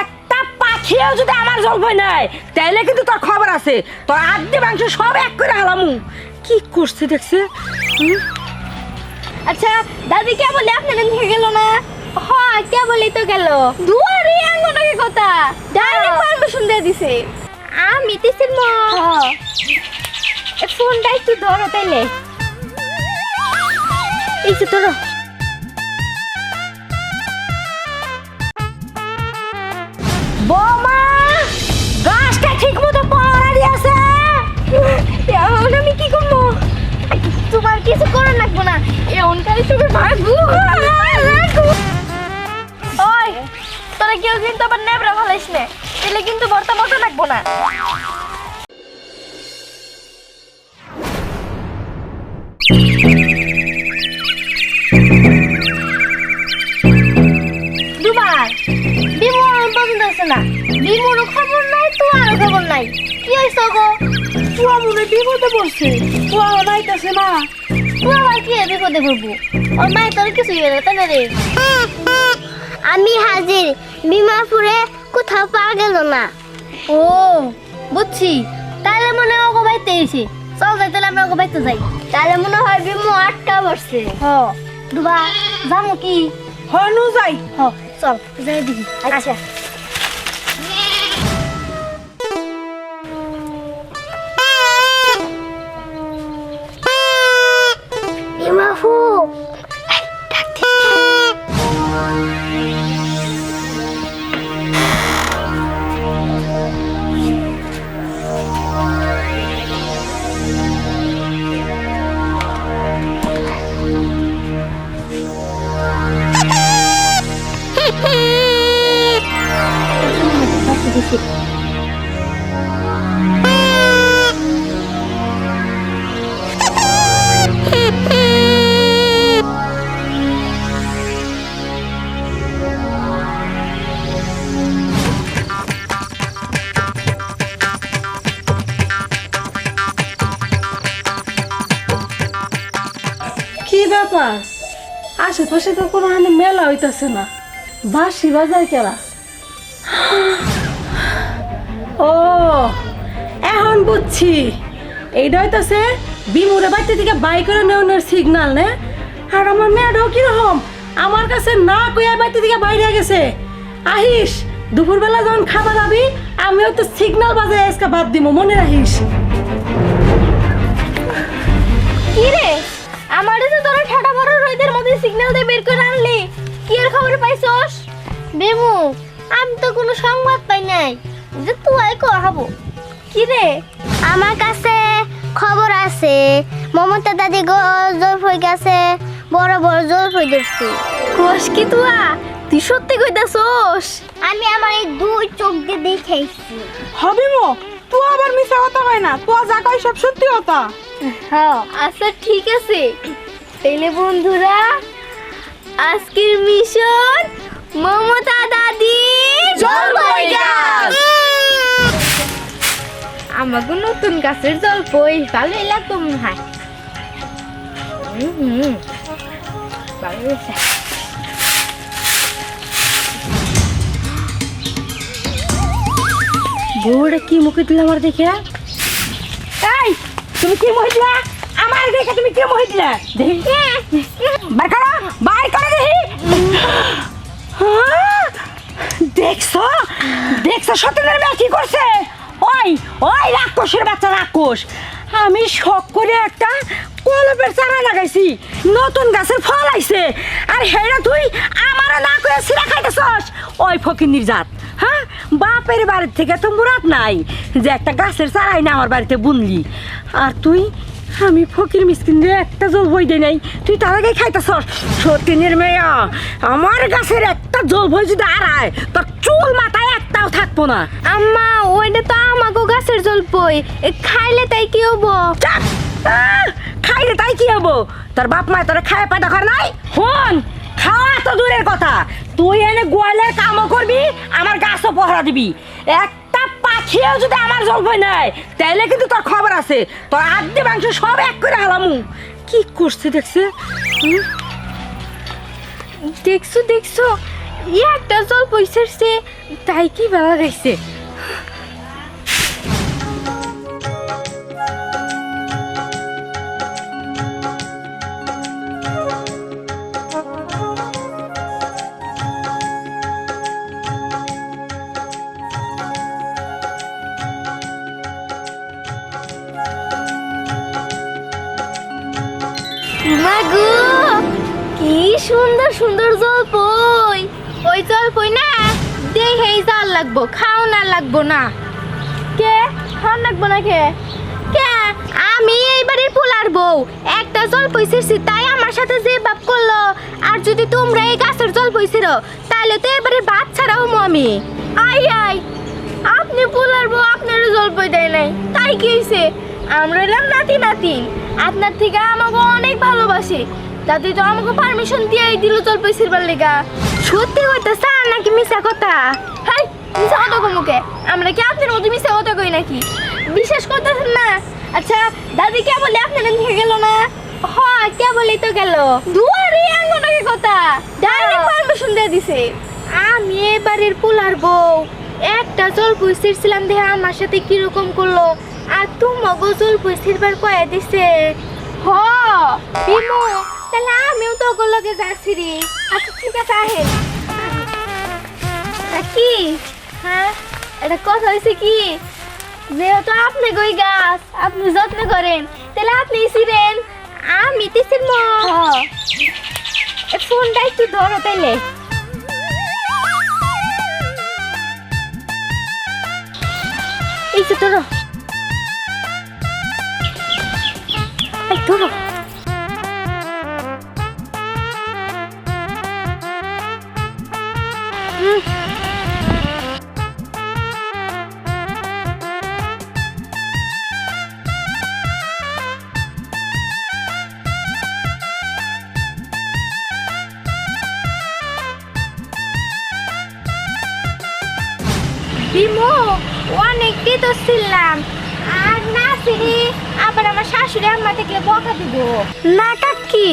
একটা পাখিও যদি আমার জলপাই নাই তাইলে কিন্তু তোর খবর আছে। তোর আদ্যে মাংস সব এক করে হালামু কি করছে দেখছে? আচ্ছা দাদি কে বলে আপনার থেকে গেল না? হ্যাঁ কে বলেই তো গেল। দুয়ারে আঙ্গনাকে কথা? ডাইরেক্ট পারমিশন দিয়ে দিছে। আমি দিছি মো ফোনটা একটু ধরো তাইলে। এই যে ধরো। তোমার কিছু করার লাগবো না। এমন খালি তুমি ভাগু ওই, তোরা কেউ কিন্তু আবার নেবরা ভালাইস না। তাহলে কিন্তু বর্তা মতো লাগবো না। দুবার। পছন্দ হচ্ছে না। বিমোর খবর নাই তোমার খবর নাই। কি হয়েছে গো? পুয়া মনে বিপদে পড়ছে। পুয়া নাইতেছে না তুই আবার কি বিপদে পড়ব? ওর মায়ের তোর কিছু না তাই না রে? আমি হাজির। বিমাপুরে কোথাও পাওয়া গেল না। ও বুঝছি। তাহলে মনে হয় ওগো বাইতে এসে চল যাই তাহলে আমরা ওগো বাইতে যাই। তাহলে মনে হয় বিমু আটকা বসছে হ। দুবা যাব কি? হনু যাই। হ চল যাই দেখি। আচ্ছা। আশেপাশে তো কোনো হানি মেলা হইতাছে না। বাঁশি বাজায় কেরা ও, এখন বুঝছি। এইটা হইতাছে বিমুরে বাড়িতে থেকে বাই করে নেওয়ার সিগনাল নে? আর আমার মেয়েটাও কীরকম? আমার কাছে না কইয়া বাড়িতে থেকে বাইরে গেছে। আহিস, দুপুরবেলা যখন খাবার আবি, আমিও তো সিগনাল বাজায় আজকে বাদ দিব মনে রাখিস? বেমু আমি তো কোনো সংবাদ পাই নাই যে তুই কহাবো কি রে? আমার কাছে খবর আছে মমতা দাদি জোর হয়ে গেছে বড় বড় জোর হয়ে ধরছি। কোষ কি তুয়া? তুই সত্যি কইতাছস? আমি আমার এই দুই চোখ দিয়ে দেখেছি হবে মো তুই আবার মিশা কথা হয় না তুই যা কই সব সত্যি কথা। হ্যাঁ আচ্ছা ঠিক আছে। তাইলে বন্ধুরা আজকের মিশন মমতা দাদি। আমাকে নতুন গাছের জলপই ভালোই লাগতো মনে হয়। ভালো বউটা কি মুখে দিল আমার দেখে? এই তুমি কি মহিলা আমার দেখে তুমি কি মহিলা দেখি। বার করো বার করো দেখি। দেখছ সত্যের মেয়ে কি করছে? ওই ওই রাক্ষসের বাচ্চা রাক্ষস। আমি শখ করে একটা কলপের চারা লাগাইছি। নতুন গাছের ফল আইছে। আর হেরা তুই আমারও না করে সিরা খাইতেছস। ওই ফকিন্নির জাত হ্যাঁ? বাপের বাড়ির থেকে তো মুরাদ নাই যে একটা গাছের চারাই না আমার বাড়িতে বুনলি। আর তুই, আমি ফকির মিসকিন রে একটা জল বই দেই নাই। তুই তার আগে খাইতেছস। সত্যিনের মেয়া, আমার গাছের একটা জল বই যদি আড়ায়, তোর চুল মাথায় একটাও থাকব না আম্মা ওইটা তো আমাকে গাছের জলপই এ খাইলে তাই কি হব? খাইলে তাই কি হব? তোর বাপ মা তোর খায় পাটা কর নাই? হন খাওয়া তো দূরের কথা। তুই এনে গোয়ালের কামও করবি আমার গাছও পহরা দিবি। একটা পাখিও যদি আমার জলপাই নাই তাইলে কিন্তু তোর খবর আছে। তোর আদ্যে মাংস সব এক করে হালামু। কি করছে দেখছে? দেখছ দেখছ? একটা জল পয়সারছে তাই কি ভালো মাগু কি সুন্দর সুন্দর জলপই ওই জল কই না? দেখেই জাল লাগবো, খাও না লাগবো না। কে? খাও লাগবো না কে? কে? আমি এই বাড়ির পোলার বউ। একটা জল পয়সেছি তাই আমার সাথে যে বাপ করল। আর যদি তোমরা এই গাছের জল পয়সির তাহলে তো এবারে ভাত ছাড়া হমো আমি। আই আই, আপনি পোলার বউ আপনার জল পই দেয় নাই। তাই কি হয়েছে আমরা এলাম নাতি নাতি। আপনার থেকে আমাকে অনেক ভালোবাসে। দাদি তো আমাকে পারমিশন দিয়েই দিল জল পয়সির লেগা। সত্যি চান নাকি মিশা কথা? হাই মিশা কথা কমুকে আমরা কি আপনার মতো মিশা কথা কই নাকি? বিশ্বাস করতেছেন না? আচ্ছা দাদি কে বলে আপনার থেকে গেল না? হ্যাঁ কে বলেই তো গেল। দুয়ারে আঙ্গনাকে কথা? ডাইরেক্ট পারমিশন দিয়ে দিছে। আমি এ বাড়ির পোলার বউ। একটা জল পুষিরছিলাম দেখে আমার সাথে কীরকম করল? আর তোমাকে জল পুষিরবার কয়ে দিছে। হ বিমু। তাহলে আমিও তো ওগুলোকে যাচ্ছি রে। আচ্ছা ঠিক আছে আহেন তা কি? হ্যাঁ? এটা কথা হয়েছে কি? যেহেতু আপনি গই গাছ আপনি যত্ন করেন তাহলে আপনি ছিলেন আমি তিসির ম। ফোনটা একটু ধরো তাইলে। এই যে ধরো। এই ধরো। বিমু অনেকটাই তো ছিলাম। আর না সিরি আবার আমার শাশুড়ি আম্মা থেকে বকা দিব। না কাকি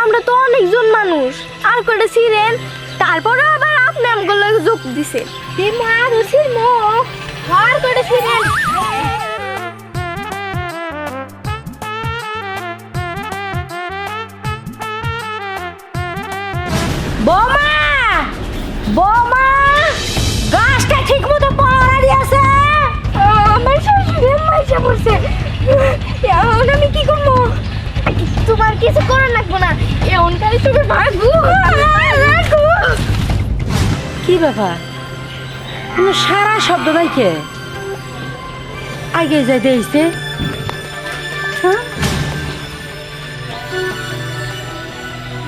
আমরা তো অনেকজন মানুষ। আর করে ছিলেন? তারপরে আবার আপনি আমগুলো যোগ দিছে। বিমু আর ছিলমু। কিছু করার লাগবো না। কালে তুমি কি ব্যাপার? কোনো সারা শব্দ নাই কে? আগে যাই দেখছে হ্যাঁ?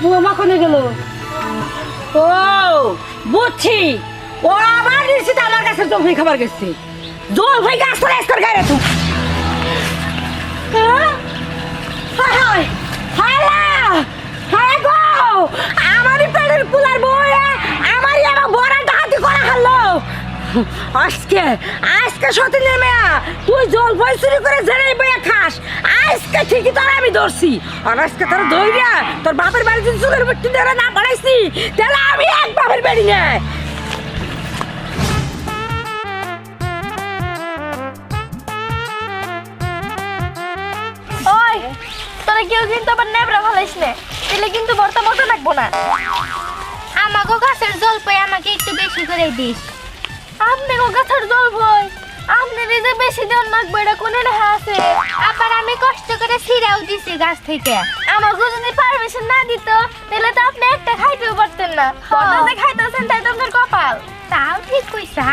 ও আমার কাছে খাবার গেছে। জল করে হায় লা! হায় গো! আমারই পেটের কুলার বউয়ে, আমারই আমার বড় ডাকাতি করা হারলো। আজকে আজকে সতীনের মেয়া, তুই জল ভয় চুরি করে জেনে বইয়া খাস। আজকে ঠিকই তোর আমি ধরছি। আর তোর দইরা তোর বাপের বাড়ি যদি চুলের মৃত্যু দেওয়া না বাড়াইছি, তাহলে আমি এক বাপের বাড়ি নেয় কেউ কিন্তু আবার নেবরা ভালাইস নে। তাহলে কিন্তু বর্তা মতো লাগবো না। আমাকে গাছের জল পাই আমাকে একটু বেশি করে দিস। আপনি গাছের জল ভয় আপনার এই যে বেশি দেওয়ার লাগবে এটা কোনে রেখা আছে? আবার আমি কষ্ট করে ছিঁড়াও দিছি গাছ থেকে। আমাকে যদি পারমিশন না দিত তাহলে তো আপনি একটা খাইতেও পারতেন না। খাইতেছেন তাই তো আপনার কপাল। তাও ঠিক কইছা।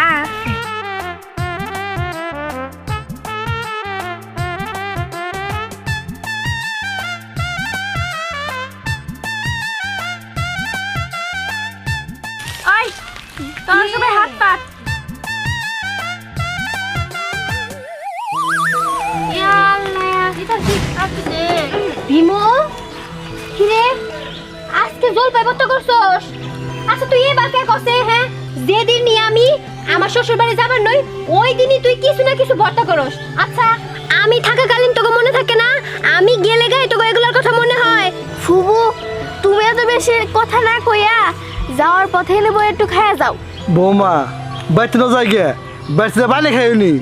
বিমো কিরে? আজকে জল পাইব তো করছস? আচ্ছা তুই এবার কে কসে হ্যাঁ? যেদিন নিয়ে আমি আমার শ্বশুর বাড়ি যাবার নই ওই দিনই তুই কিছু না কিছু ভর্তা করস। আচ্ছা আমি থাকাকালীন তোকে মনে থাকে না? আমি গেলে গায়ে তোকে এগুলোর কথা মনে হয়। ফুবু তুমি এত বেশি কথা না কইয়া যাওয়ার পথে নেব একটু খায়া যাও। বৌমা বাড়িতে না যাই গে? বাড়িতে বানিয়ে খাইনি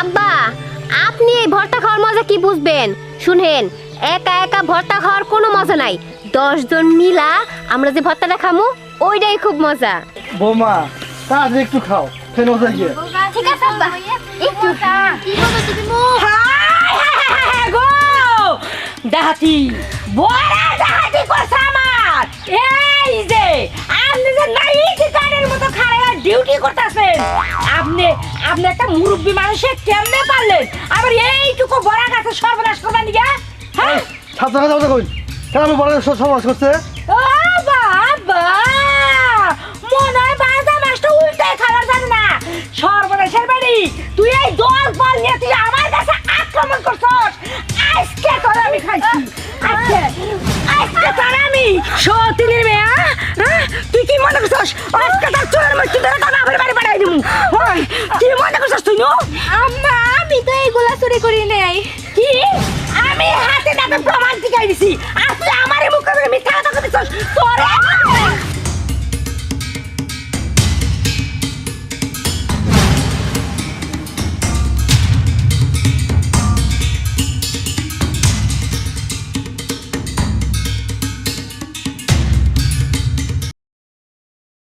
আব্বা আপনি এই ভর্তা খাওয়ার মজা কি বুঝবেন? শুনেন একা একা ভর্তা খাওয়ার কোনো মজা নাই। দশ জন মিলা আমরা যে ভর্তাটা খামু ওইটাই খুব মজা। বৌমা তাড়াতাড়ি একটু খাও যাই ঠিক আছে আব্বা। একটু। কি বলো তুমি মু? গো! ডাহাতি বড় ডাহাতি করছে আমার। এই যে আপনি যে কার্ডের মতো খাড়া ডিউটি করতেছেন। আপনি আপনি একটা মুরব্বী মানুষে কেমনে পারলেন? আবার এইটুকু বড় গাছে সর্বনাশ করবেন নিয়ে ছাত্র কথা কই কেন আমি বড় সমাজ করছে আমি